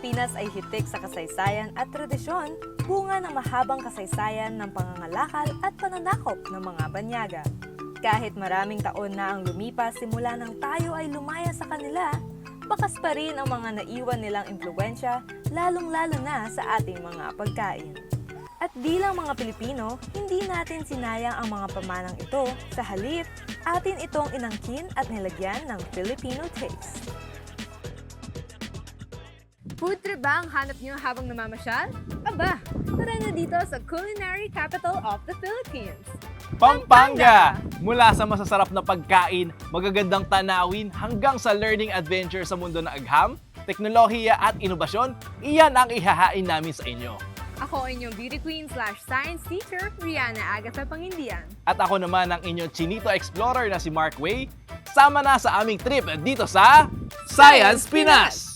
Pilipinas ay hitik sa kasaysayan at tradisyon, bunga ng mahabang kasaysayan ng pangangalakal at pananakop ng mga banyaga. Kahit maraming taon na ang lumipas simula nang tayo ay lumaya sa kanila, bakas pa rin ang mga naiwan nilang impluensya, lalong-lalo na sa ating mga pagkain. At bilang mga Pilipino, hindi natin sinayang ang mga pamanang ito. Sa halip, atin itong inangkin at nilagyan ng Filipino taste. Food trip ba ang hanap niyo habang namamasyal? Aba, tara na dito sa Culinary Capital of the Philippines. Pampanga! Mula sa masasarap na pagkain, magagandang tanawin, hanggang sa learning adventure sa mundo ng agham, teknolohiya at inobasyon, iyan ang ihahain namin sa inyo. Ako ang inyong beauty queen slash science teacher, Rihanna Agatha Pangindian. At ako naman ang inyong Chinito Explorer na si Mark Way. Sama na sa aming trip dito sa Science Pinas!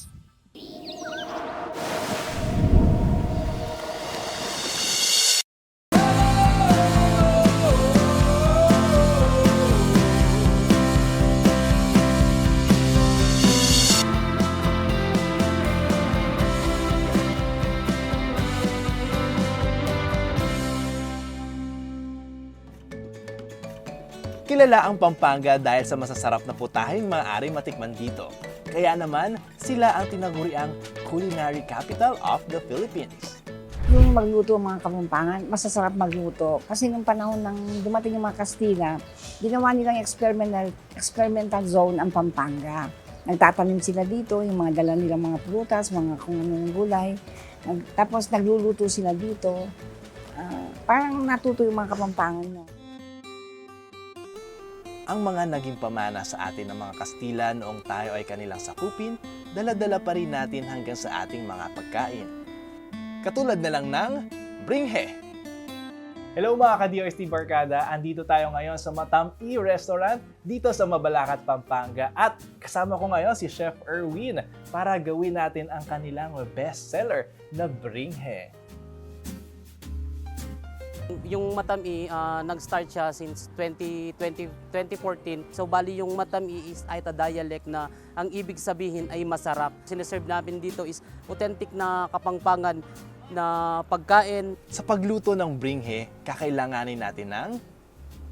Kilala ang Pampanga dahil sa masasarap na putahing maaaring matikman dito. Kaya naman, sila ang tinaguriang Culinary Capital of the Philippines. Yung magluto mga kapampangan, masasarap magluto. Kasi nung panahon ng dumating yung mga Kastila, ginawa nilang experimental, experimental zone ang Pampanga. Nagtatanim sila dito, yung mga dala nilang mga prutas, mga kung ano ng gulay. Tapos nagluluto sila dito. Ah, parang natuto yung mga kapampangan no. Ang mga naging pamana sa atin ng mga Kastila noong tayo ay kanilang sakupin, dala-dala pa rin natin hanggang sa ating mga pagkain. Katulad na lang ng Bringhe. Hello mga ka-DOST Barkada! Andito tayo ngayon sa Matam-E Restaurant dito sa Mabalacat, Pampanga. At kasama ko ngayon si Chef Erwin para gawin natin ang kanilang bestseller na Bringhe. Yung Matami, ah, nag-start siya since 2020, 2014. So bali yung Matami is ay a dialect na ang ibig sabihin ay masarap. Sineserve namin dito is authentic na kapangpangan na pagkain. Sa pagluto ng bringhe, kakailanganin natin ng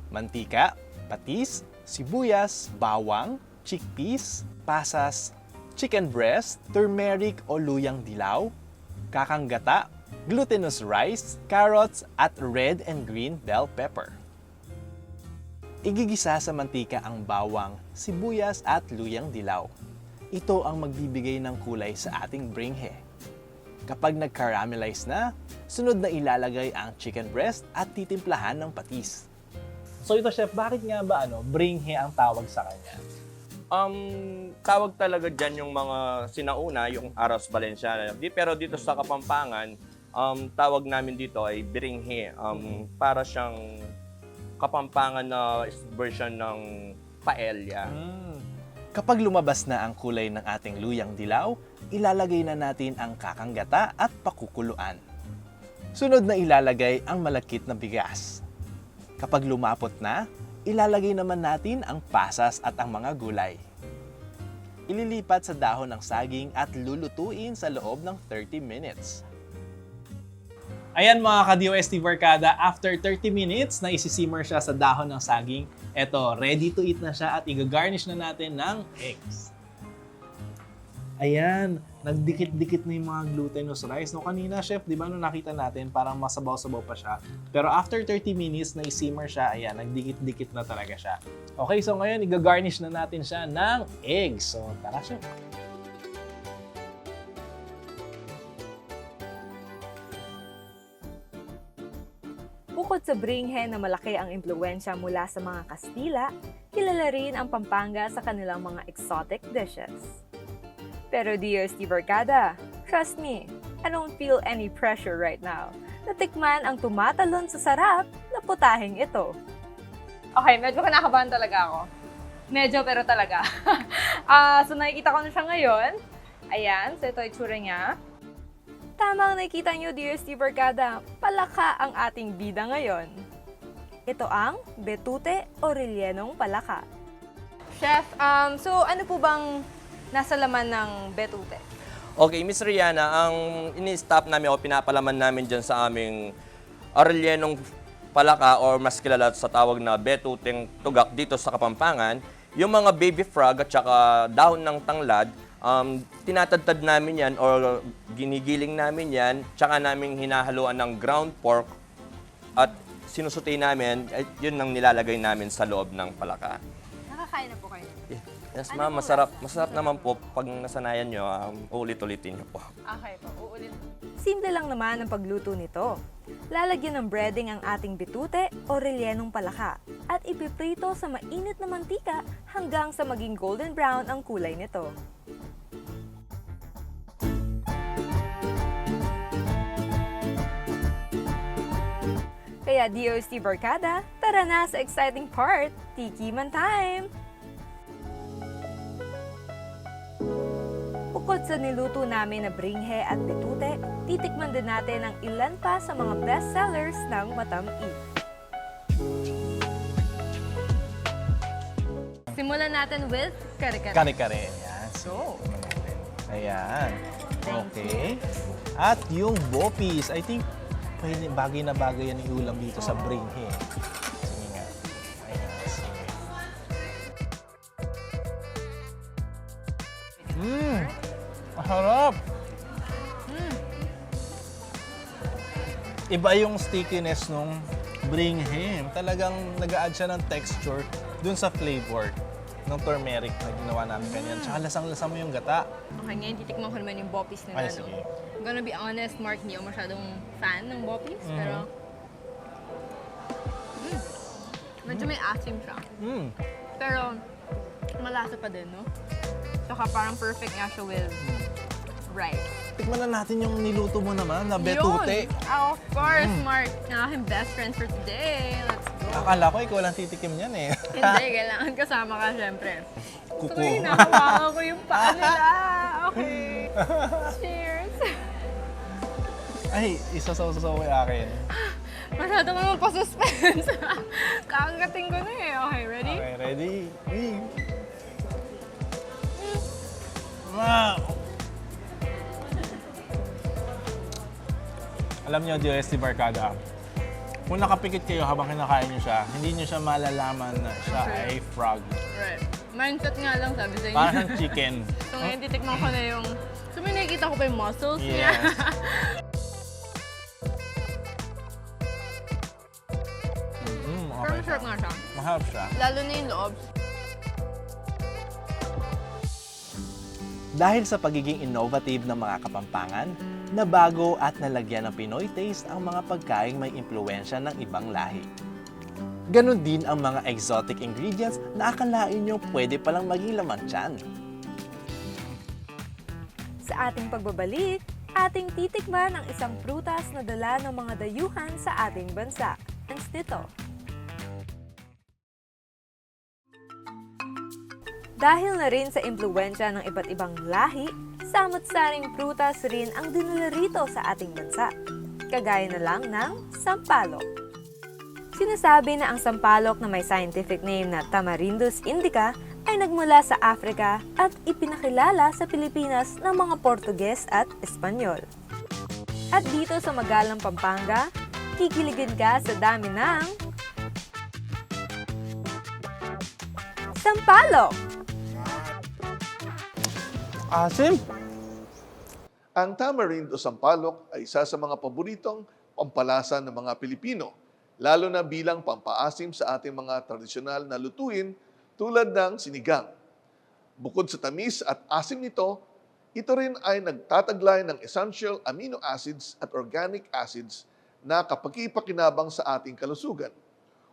mantika, patis, sibuyas, bawang, chickpeas, pasas, chicken breast, turmeric o luyang dilaw, kakanggata, glutinous rice, carrots, at red and green bell pepper. Igigisa sa mantika ang bawang, sibuyas at luyang dilaw. Ito ang magbibigay ng kulay sa ating bringhe. Kapag nag-caramelize na, sunod na ilalagay ang chicken breast at titimplahan ng patis. So ito chef, bakit nga ba ano, bringhe ang tawag sa kanya? Um, tawag talaga dyan yung mga sinauna, yung Aros Valenciana. Di, pero dito sa Kapampangan, um, tawag namin dito ay Biringhe. Um, para siyang Kapampangan na version ng paella. Kapag lumabas na ang kulay ng ating luyang dilaw, ilalagay na natin ang kakanggata at pakukuluan. Sunod na ilalagay ang malakit na bigas. Kapag lumapot na, ilalagay naman natin ang pasas at ang mga gulay. Ililipat sa dahon ng saging at lulutuin sa loob ng 30 minutes. Ayan mga ka-DOST Barkada, after 30 minutes na isisimmer siya sa dahon ng saging, eto, ready to eat na siya at i-garnish na natin ng eggs. Ayan, nagdikit-dikit na yung mga glutinous rice. No, kanina, chef, di ba, nung nakita natin, parang masabaw-sabaw pa siya. Pero after 30 minutes na i-simmer siya, ayan, nagdikit-dikit na talaga siya. Okay, so ngayon, i-garnish na natin siya ng eggs. So, tara, chef. Bukod sa bringhe na malaki ang impluensya mula sa mga Kastila, kilala rin ang Pampanga sa kanilang mga exotic dishes. Pero dear Steve Barkada, trust me, I don't feel any pressure right now. Natikman ang tumatalon sa sarap na putahing ito. Okay, medyo kinakabahan talaga ako. Medyo pero talaga. Ah, so nakikita ko na siya ngayon. Ayan, so ito yung itsura niya. Tamang nakikita nyo, Steve Barkada, palaka ang ating bida ngayon. Ito ang betute o rellenong palaka. Chef, um, so ano po bang nasa laman ng betute? Okay, Miss Rihanna, ang ini-stop namin o pinapalaman namin dyan sa aming Aurelianong palaka or mas kilala sa tawag na betuteng tugak dito sa Kapampangan, yung mga baby frog at saka dahon ng tanglad, um, tinatadtad namin yan or ginigiling namin yan, tsaka namin hinahaluan ng ground pork at sinusuti namin, ay, yun ang nilalagay namin sa loob ng palaka. Nakakain na po kayo. Yes, ma'am, masarap, masarap naman po pag nasanayan nyo, um, ulit-ulitin nyo po. Okay po, uulit. Simple lang naman ang pagluto nito. Lalagyan ng breading ang ating bitute o relyenong palaka at ipiprito sa mainit na mantika hanggang sa maging golden brown ang kulay nito. Kaya DOST Barkada, tara na sa exciting part, Tiki Man Time! Bukod sa niluto namin na bringhe at bitute, titikman din natin ang ilan pa sa mga best sellers ng Matam-i. Simulan natin with kare-kare. Kare-kare. So, Ayan. Okay. At yung bopis, I think pwede, bagay na bagay yan yung ulam dito sa bringhe. Sige nga. Mmm! Maharap! Iba yung stickiness nung bringhe. Talagang nag-a-add siya ng texture dun sa flavor ng turmeric na ginawa namin kanyan. Tsaka lasang-lasa mo yung gata. Okay, ngayon titikman ko naman yung boppies nila. Ay, no? sige. I'm gonna be honest, Mark, hindi ako masyadong fan ng boppies, Mhm. pero... Mm. Medyo may asim siya. Mm. Pero, malasa pa din, no? Saka parang perfect nga siya with rice. Tikman na natin yung niluto mo naman na betute. Yun! Ah, of course, Mm. Mark. Ang aking best friend for today. Let's go. Akala ko ikaw lang titikim niyan eh. Hindi, kailangan kasama ka, syempre. Kuko. So, ngayon, nakawakan ko yung paa nila. Okay. Cheers! Ay, isasaw-saw ko yung akin. Masyado ka naman pa-suspense. Kakagating ko na eh. Okay, ready? Okay, ready? Hey. Wow! Alam niyo, DOST Barkada, kung nakapikit kayo habang kinakain niyo siya, hindi niyo siya malalaman na siya Okay. ay frog. Right. Mindset nga lang sabi sa inyo. Parang siyang chicken. so ngayon titikman ko na yung... So may nakikita ko pa yung muscles niya. Yes. Mm, Pero okay. masarap nga siya. Maharap siya. Lalo na yung loob. Dahil sa pagiging innovative ng mga kapampangan, nabago at nalagyan ng Pinoy taste ang mga pagkaing may impluensya ng ibang lahi. Ganon din ang mga exotic ingredients na akalain nyo pwede palang maging laman tiyan. Sa ating pagbabalik, ating titikman ang isang prutas na dala ng mga dayuhan sa ating bansa, ang stito. Dahil na rin sa impluensya ng iba't ibang lahi, samot-saring prutas rin ang dinala rito sa ating bansa. Kagaya na lang ng sampalok. Sinasabi na ang sampalok na may scientific name na Tamarindus indica ay nagmula sa Africa at ipinakilala sa Pilipinas ng mga Portuges at Espanyol. At dito sa Magalang, Pampanga, kikiligin ka sa dami ng sampalok! Asim! Ang tamarind o sampalok ay isa sa mga paboritong pampalasa ng mga Pilipino, lalo na bilang pampaasim sa ating mga tradisyonal na lutuin tulad ng sinigang. Bukod sa tamis at asim nito, ito rin ay nagtataglay ng essential amino acids at organic acids na kapakipakinabang sa ating kalusugan.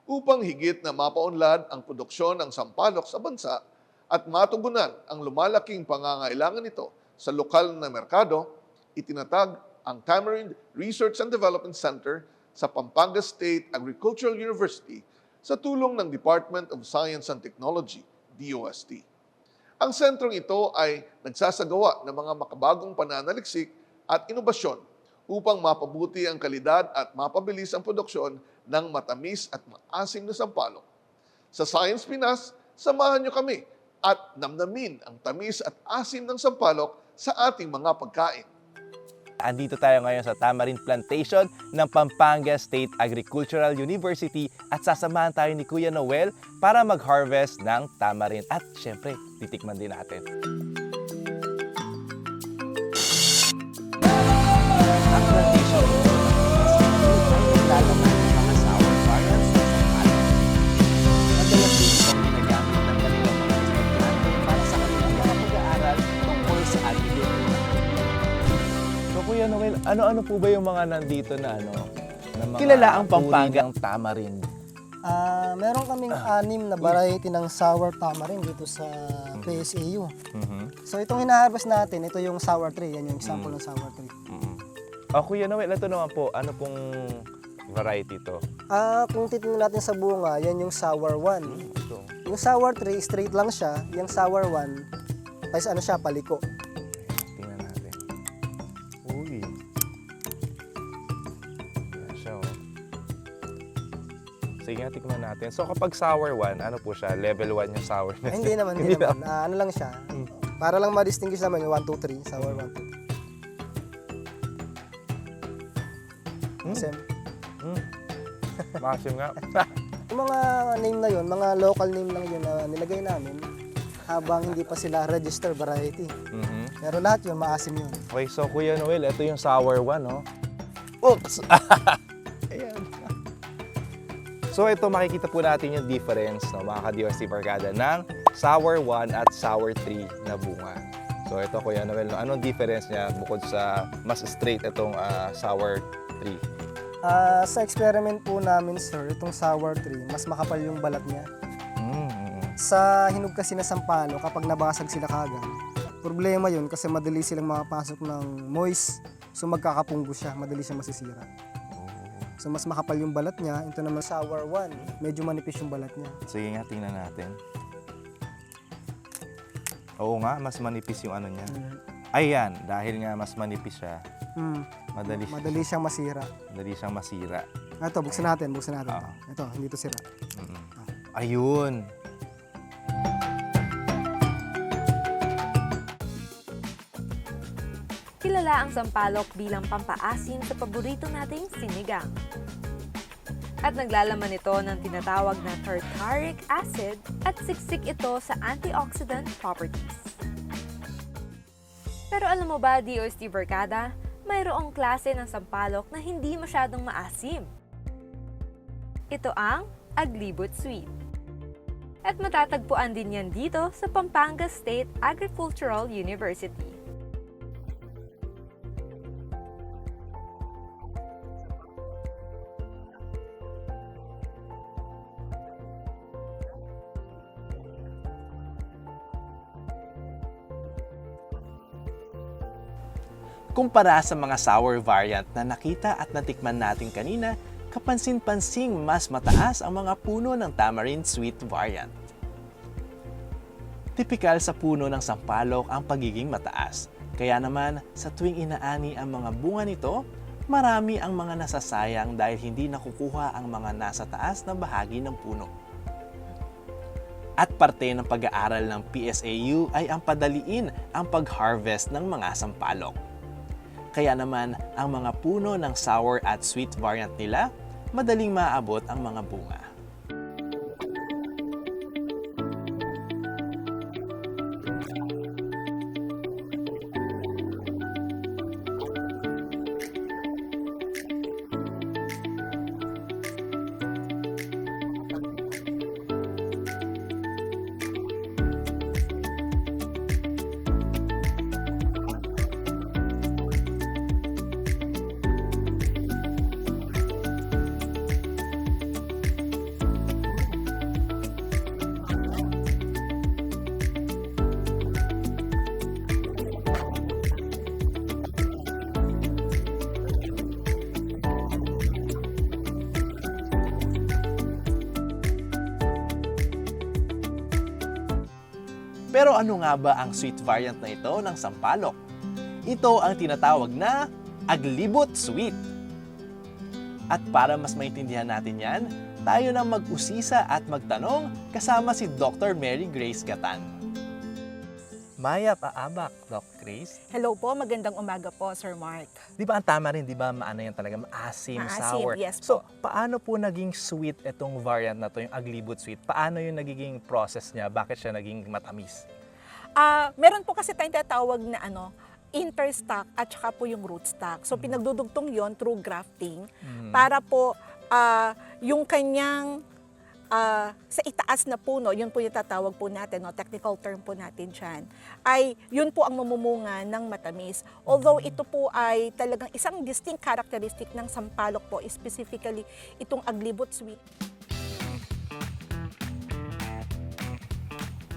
Upang higit na mapaunlad ang produksyon ng sampalok sa bansa at matugunan ang lumalaking pangangailangan nito sa lokal na merkado, itinatag ang Tamarind Research and Development Center sa Pampanga State Agricultural University sa tulong ng Department of Science and Technology, DOST. Ang sentrong ito ay nagsasagawa ng mga makabagong pananaliksik at inobasyon upang mapabuti ang kalidad at mapabilis ang produksyon ng matamis at maasim na sampalok. Sa Science Pinas, samahan niyo kami at namnamin ang tamis at asim ng sampalok sa ating mga pagkain. Andito tayo ngayon sa Tamarind Plantation ng Pampanga State Agricultural University at sasamahan tayo ni Kuya Noel para mag-harvest ng tamarind. At syempre, titikman din natin. So Kuya Noel, ano-ano po ba yung mga nandito na ano? Na mga Kilala ang Pampanga. ng tamarind. Ah, meron kaming anim na variety ng sour tamarind dito sa PSAU. Mhm. So itong hinaharvest natin, ito yung sour tree. Yan yung example ng sour tree. Mhm. Oh, Kuya Noel, ito naman po, ano pong variety to? Ah, kung titingnan natin sa bunga, yan yung sour one. Ito. Yung sour tree, straight lang siya. Yung sour one, is ano siya, paliko. Sige tikman natin. So kapag sour one, ano po siya? Level 1 yung sour Ay, hindi naman, hindi naman. Ah, ano lang siya. Para lang ma-distinguish naman yung 1, 2, 3. Sour 1, 2, 3. Sem. Maasim nga. Yung mga name na yun, mga local name lang yun na nilagay namin habang hindi pa sila register variety. Mhm. Pero lahat yun, maasim yun. Okay, so Kuya Noel, ito yung sour one, no? Oops! So ito, makikita po natin yung difference, no, mga ka-DOST Barkada, ng sour 1 at sour 3 na bunga. So ito, Kuya Noel, no, anong difference niya bukod sa mas straight itong ah, sour 3? Ah, sa experiment po namin, sir, itong sour tree, mas makapal yung balat niya. Mm. Sa hinog kasi na sampalo, kapag nabasag sila kagad, problema yun kasi madali silang makapasok ng moist, so magkakapunggo siya, madali siya masisira. So mas makapal yung balat niya, ito naman sour one, medyo manipis yung balat niya. Sige nga, tingnan natin. Oo nga, mas manipis yung ano niya. Ayan, dahil nga mas manipis siya, Mm, madali, madali siyang masira. madali siyang masira. Ito, buksan natin, buksan natin. Oo. Ito, hindi to sira. Mm. Ayun. Kilala ang sampalok bilang pampaasim sa paborito nating sinigang. At naglalaman ito ng tinatawag na tartaric acid at siksik ito sa antioxidant properties. Pero alam mo ba, DOST Barkada, mayroong klase ng sampalok na hindi masyadong maasim. Ito ang aglibot sweet. At matatagpuan din yan dito sa Pampanga State Agricultural University. Kumpara sa mga sour variant na nakita at natikman natin kanina, kapansin-pansing mas mataas ang mga puno ng tamarind sweet variant. Tipikal sa puno ng sampalok ang pagiging mataas. Kaya naman, sa tuwing inaani ang mga bunga nito, marami ang mga nasasayang dahil hindi nakukuha ang mga nasa taas na bahagi ng puno. At parte ng pag-aaral ng PSAU ay ang padaliin ang pag-harvest ng mga sampalok. Kaya naman, ang mga puno ng sour at sweet variant nila, madaling maabot ang mga bunga. Pero ano nga ba ang sweet variant na ito ng sampalok? Ito ang tinatawag na aglibot sweet. At para mas maintindihan natin yan, tayo nang mag-usisa at magtanong kasama si Dr. Mary Grace Gatan. Maya Paabak, Doc Grace. Hello po, magandang umaga po, Sir Mark. Di ba ang tama rin, di ba maano yan talaga, maasim, Maasim, sour. yes so, po. paano po naging sweet itong variant na to, yung aglibot sweet? Paano yung nagiging process niya? Bakit siya naging matamis? Ah, meron po kasi tayong tatawag na ano, interstock at saka po yung rootstock. So pinagdudugtong yon through grafting para po ah, yung kanyang ah, sa itaas na puno, yun po yung tatawag po natin, no, technical term po natin dyan, ay yun po ang mamumunga ng matamis. Although ito po ay talagang isang distinct characteristic ng sampalok po, specifically itong aglibot sweet.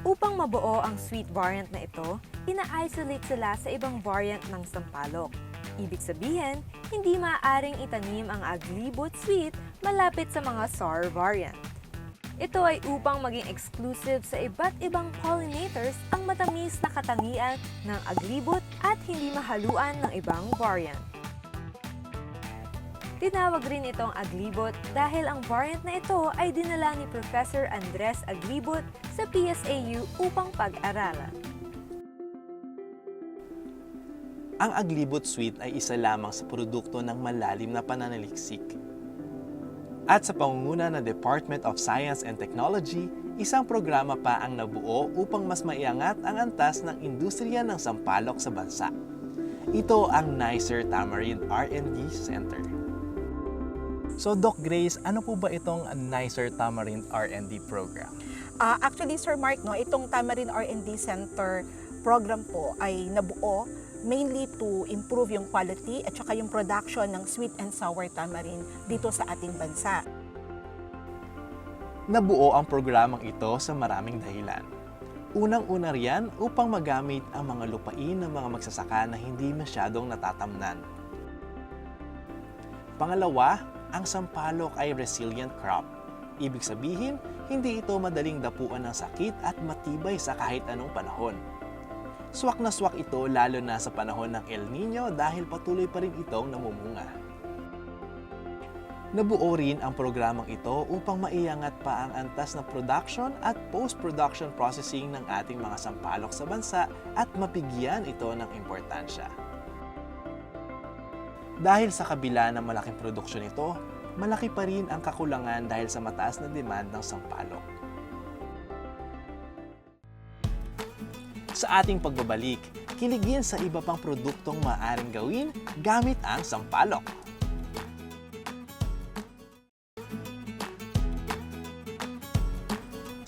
Upang mabuo ang sweet variant na ito, ina-isolate sila sa ibang variant ng sampalok. Ibig sabihin, hindi maaaring itanim ang aglibot sweet malapit sa mga sour variant. Ito ay upang maging exclusive sa iba't ibang pollinators ang matamis na katangian ng aglibot at hindi mahaluan ng ibang variant. Tinawag rin itong aglibot dahil ang variant na ito ay dinala ni Professor Andres Aglibot sa PSAU upang pag-aralan. Ang aglibot sweet ay isa lamang sa produkto ng malalim na pananaliksik. At sa pangunguna ng Department of Science and Technology, isang programa pa ang nabuo upang mas maiangat ang antas ng industriya ng sampalok sa bansa. Ito ang NICER Tamarind R&D Center. So Doc Grace, ano po ba itong NICER Tamarind R&D program? Ah, actually, Sir Mark, no, itong Tamarin R&D Center program po ay nabuo mainly to improve yung quality at saka yung production ng sweet and sour tamarind dito sa ating bansa. Nabuo ang programang ito sa maraming dahilan. Unang-una riyan upang magamit ang mga lupain ng mga magsasaka na hindi masyadong natatamnan. Pangalawa, ang sampalok ay resilient crop. Ibig sabihin, hindi ito madaling dapuan ng sakit at matibay sa kahit anong panahon. Swak na swak ito lalo na sa panahon ng El Nino dahil patuloy pa rin itong namumunga. Nabuo rin ang programang ito upang maiangat pa ang antas ng production at post-production processing ng ating mga sampalok sa bansa at mapigyan ito ng importansya. Dahil sa kabila ng malaking produksyon nito, malaki pa rin ang kakulangan dahil sa mataas na demand ng sampalok. Sa ating pagbabalik, kiligin sa iba pang produktong maaaring gawin gamit ang sampalok.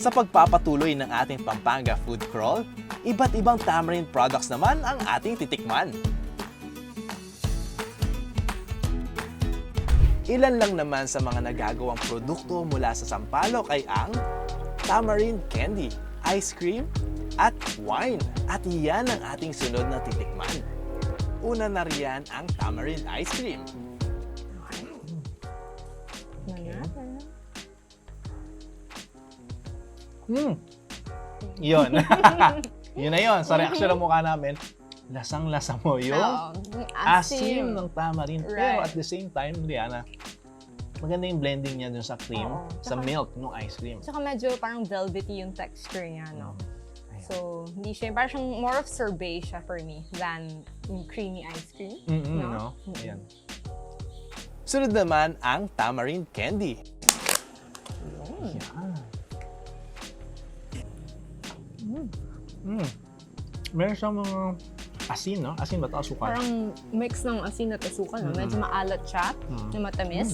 Sa pagpapatuloy ng ating Pampanga Food Crawl, iba't ibang tamarind products naman ang ating titikman. Ilan lang naman sa mga nagagawang produkto mula sa sampalok ay ang tamarind candy, ice cream, at wine. At iyan ang ating sunod na titikman. Una na riyan ang tamarind ice cream. Hmm. Yun. yun na yun. Sa reaction ng mukha namin, lasang-lasa mo yung Oo, asim ng tamarind. Pero Right. at the same time, Rihanna, maganda yung blending niya dun sa cream, Oo. sa Tsaka- milk ng ice cream. Tsaka medyo parang velvety yung texture niya, no? Ayan. So, hindi siya, parang siyang more of sorbet siya for me than yung creamy ice cream. Mm-mm, no? no? Mm-mm. Ayan. Sunod naman ang tamarind candy. Yan. Mm. Meron siyang mga asin, no? Asin ba ito? Asukal? Parang mix ng asin at asukal, no? Medyo maalat siya, Mm. na matamis,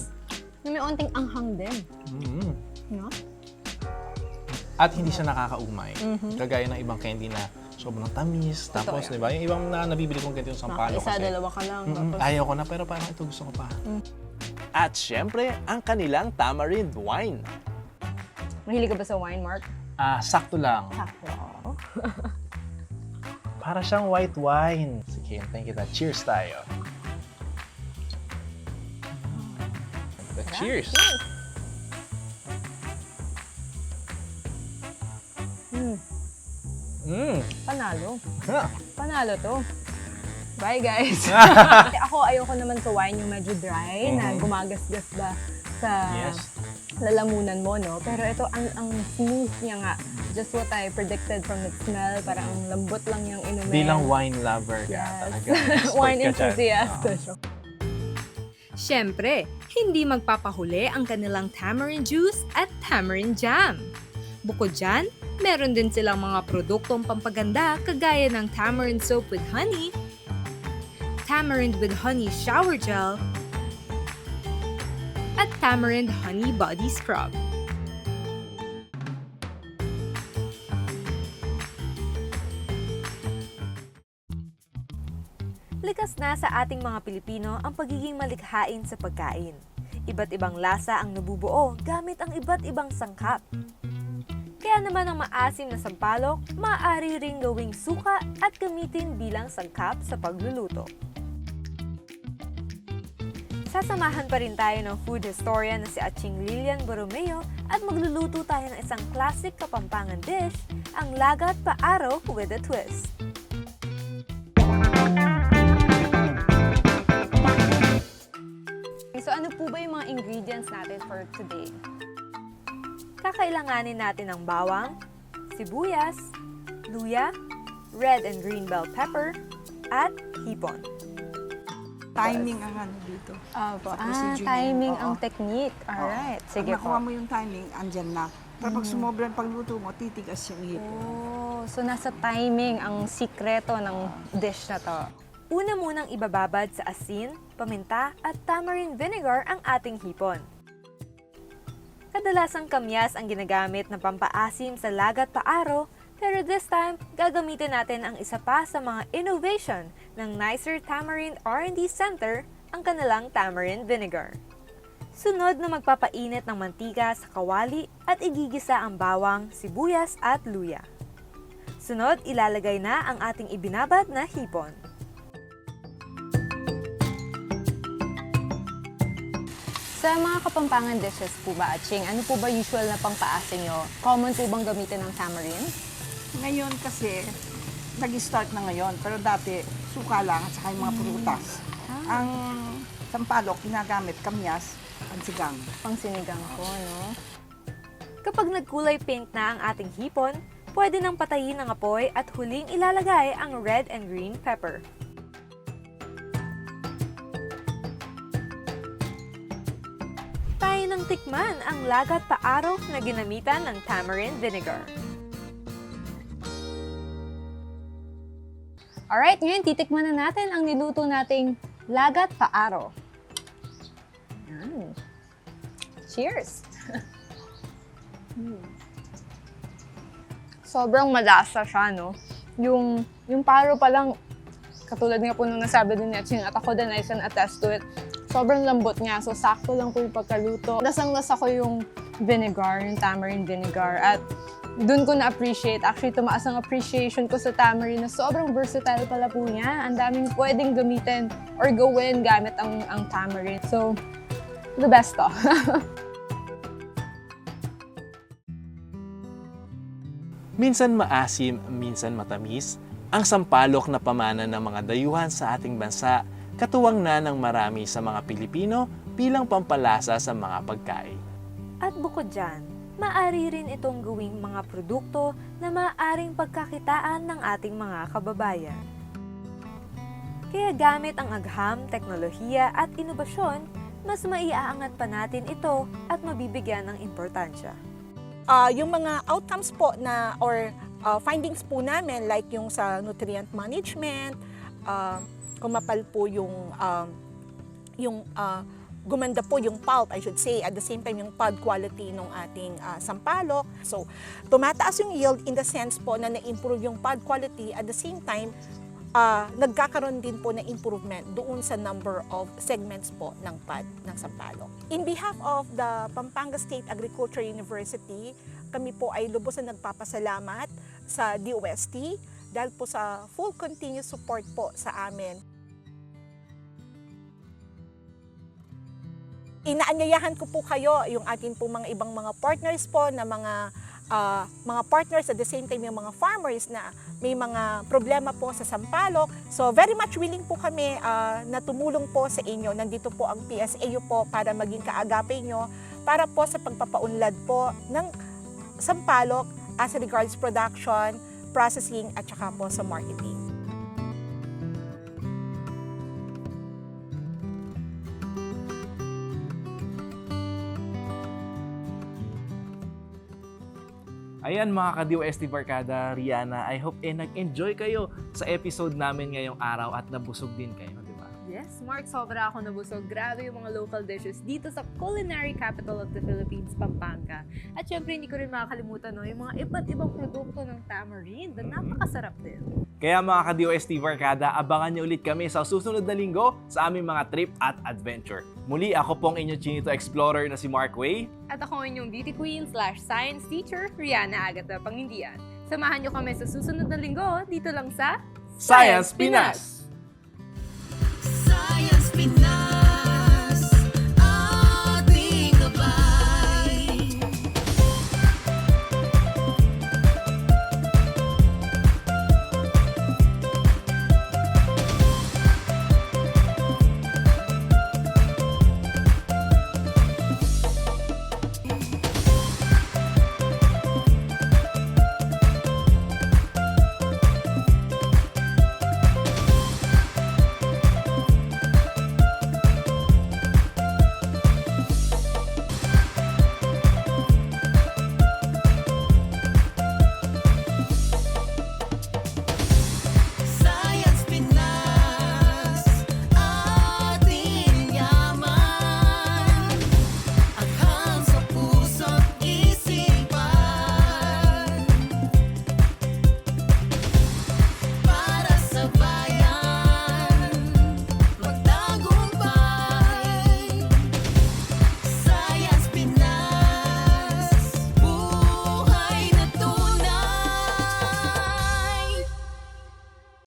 na may onting anghang din, Mm. no? At hindi siya nakakaumay. Mhm. Kagaya ng ibang candy na sobrang tamis. Tapos, di ba? Yung ibang na nabibili kong candy yung sampalo Isa, kasi. dalawa ka lang. Mm-mm, Tapos, ayaw ko na, pero parang ito gusto ko pa. Mm. At syempre, ang kanilang tamarind wine. mahilig ka ba sa wine, Mark? Ah, sakto lang. Sakto. Para siyang white wine. Sige, hintayin kita. Cheers tayo. Cheers! Mm, Mm. panalo. Ha. Panalo to. Bye, guys. ako, ayoko naman sa wine yung medyo dry, na Mhm. gumagasgas ba sa Yes. lalamunan mo, no? Pero ito, ang, ang smooth niya nga. Just what I predicted from its smell. Parang ang lambot lang niyang inumin. Bilang wine lover ka Yes. talaga. Wine Expert ka dyan. enthusiast. Siyempre, hindi magpapahuli ang kanilang tamarind juice at tamarind jam. Bukod dyan, meron din silang mga produktong pampaganda kagaya ng tamarind soap with honey, tamarind with honey shower gel, at tamarind honey body scrub. Likas na sa ating mga Pilipino ang pagiging malikhain sa pagkain. Iba't ibang lasa ang nabubuo gamit ang iba't ibang sangkap. Kaya naman ang maasim na sampalok, maaari ring gawing suka at gamitin bilang sangkap sa pagluluto. Sasamahan pa rin tayo ng food historian na si Aching Lilian Borromeo at magluluto tayo ng isang classic kapampangan dish, ang lagat paaro with a twist. So ano po ba yung mga ingredients natin for today? Kakailanganin natin ng bawang, sibuyas, luya, red and green bell pepper, at hipon. Timing ang ano dito. Opo. Ah, procedure timing ang technique. Alright. Pag Sige nakuha po. mo yung timing, andyan na. Pero pag sumobra ang pagluto mo, titigas yung hipon. Oh, so nasa timing ang sikreto ng dish na to. Una munang ibababad sa asin, paminta at tamarind vinegar ang ating hipon. Kadalasang kamyas ang ginagamit na pampaasim sa lagat paaro, pero this time, gagamitin natin ang isa pa sa mga innovation ng Nicer Tamarind R&D Center, ang kanilang tamarind vinegar. Sunod na magpapainit ng mantika sa kawali at igigisa ang bawang, sibuyas at luya. Sunod, ilalagay na ang ating ibinabad na hipon. Sa mga kapampangan dishes po ba, Aching, ano po ba usual na pangpaasin nyo? Common po bang gamitin ng tamarind? Ngayon kasi, nag-start na ngayon. Pero dati, suka lang at saka yung mga prutas. Ang sampalok, ginagamit kamyas, pansigang. Pang sinigang po, no? Kapag nagkulay pink na ang ating hipon, pwede nang patayin ang apoy at huling ilalagay ang red and green pepper. Tayo nang tikman ang lagat paaro na ginamitan ng tamarind vinegar. Alright, ngayon titikman na natin ang niluto nating lagat paaro. Yan. Cheers! Sobrang malasa siya, no? Yung, yung paro pa lang, katulad nga po nung nasabi din ni Ching at ako din I can attest to it. Sobrang lambot niya, so sakto lang po yung pagkaluto. Lasang-lasa ko yung vinegar, yung tamarind vinegar, at doon ko na-appreciate. Actually, tumaas ang appreciation ko sa tamarind na sobrang versatile pala po niya. Ang daming pwedeng gamitin or gawin gamit ang, ang tamarind. So, the best to. Minsan maasim, minsan matamis, ang sampalok na pamana ng mga dayuhan sa ating bansa, katuwang na ng marami sa mga Pilipino bilang pampalasa sa mga pagkain. At bukod dyan, maaari rin itong gawing mga produkto na maaaring pagkakitaan ng ating mga kababayan. Kaya gamit ang agham, teknolohiya at inobasyon, mas maiaangat pa natin ito at mabibigyan ng importansya. Ah, yung mga outcomes po na or ah, findings po namin like yung sa nutrient management, ah, kumapal po yung um, yung ah, gumanda po yung pulp, I should say, at the same time yung pod quality ng ating ah, sampalok. So, tumataas yung yield in the sense po na na-improve yung pod quality at the same time ah, nagkakaroon din po ng improvement doon sa number of segments po ng pod ng sampalok. In behalf of the Pampanga State Agriculture University, kami po ay lubos na nagpapasalamat sa DOST dahil po sa full continuous support po sa amin. Inaanyayahan ko po kayo yung ating po mga ibang mga partners po na mga ah, mga partners at the same time yung mga farmers na may mga problema po sa sampalok. So very much willing po kami ah, na tumulong po sa inyo. Nandito po ang PSAU po para maging kaagapay nyo para po sa pagpapaunlad po ng Sampaloc as regards production, processing at saka po sa marketing. Ayan mga ka-DOST Barkada, Rihanna, I hope eh nag-enjoy kayo sa episode namin ngayong araw at nabusog din kayo, di ba? Yes, Mark, sobra ako nabusog. Grabe yung mga local dishes dito sa culinary capital of the Philippines, Pampanga. At syempre, hindi ko rin makakalimutan no, yung mga iba't ibang produkto ng tamarind na napakasarap din. Kaya mga ka-DOST Barkada, abangan niyo ulit kami sa susunod na linggo sa aming mga trip at adventure. Muli, ako pong inyong Chinito Explorer na si Mark Way. At ako inyong beauty queen slash science teacher, Rihanna Agata Pangindian. Samahan niyo kami sa susunod na linggo dito lang sa Science Pinas! Science Pinas!